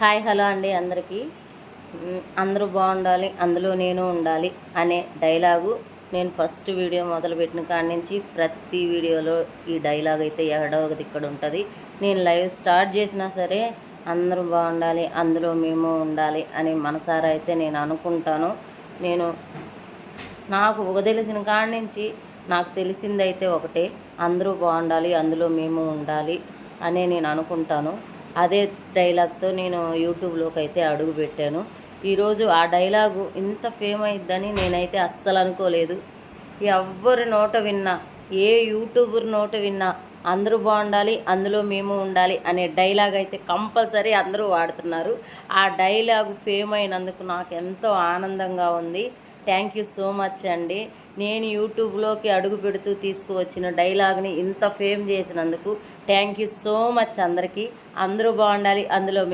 Hi hello అండి అందరికీ. అందరూ బాగుండాలి అందులో నేను ఉండాలి అనే డైలాగు నేను ఫస్ట్ వీడియో మొదలుపెట్టిన కాడి నుంచి ప్రతి వీడియోలో ఈ డైలాగ్ అయితే ఎక్కడో ఒకటి ఇక్కడ ఉంటుంది. నేను లైవ్ స్టార్ట్ చేసినా సరే అందరూ బాగుండాలి అందులో మేము ఉండాలి అని మనసారా అయితే నేను అనుకుంటాను. నేను నాకు ఒక తెలిసిన కాడి నుంచి నాకు తెలిసిందైతే ఒకటే అందరూ బాగుండాలి అందులో మేము ఉండాలి అనే నేను అనుకుంటాను. అదే డైలాగ్తో నేను యూట్యూబ్లోకి అయితే అడుగు పెట్టాను ఈరోజు ఆ డైలాగు ఇంత ఫేమ్ అయిద్దని నేనైతే అస్సలు అనుకోలేదు. ఎవ్వరి నోట విన్నా ఏ యూట్యూబర్ నోట విన్నా అందరూ బాగుండాలి అందులో మేము ఉండాలి అనే డైలాగ్ అయితే కంపల్సరీ అందరూ వాడుతున్నారు. ఆ డైలాగు ఫేమ్ అయినందుకు నాకు ఎంతో ఆనందంగా ఉంది. థ్యాంక్ యూ సో మచ్ అండి. నేను యూట్యూబ్లోకి అడుగు పెడుతూ తీసుకువచ్చిన డైలాగ్ని ఇంత ఫేమ్ చేసినందుకు థ్యాంక్ యూ సో మచ్ అందరికీ. అందరూ బాగుండాలి. అందులో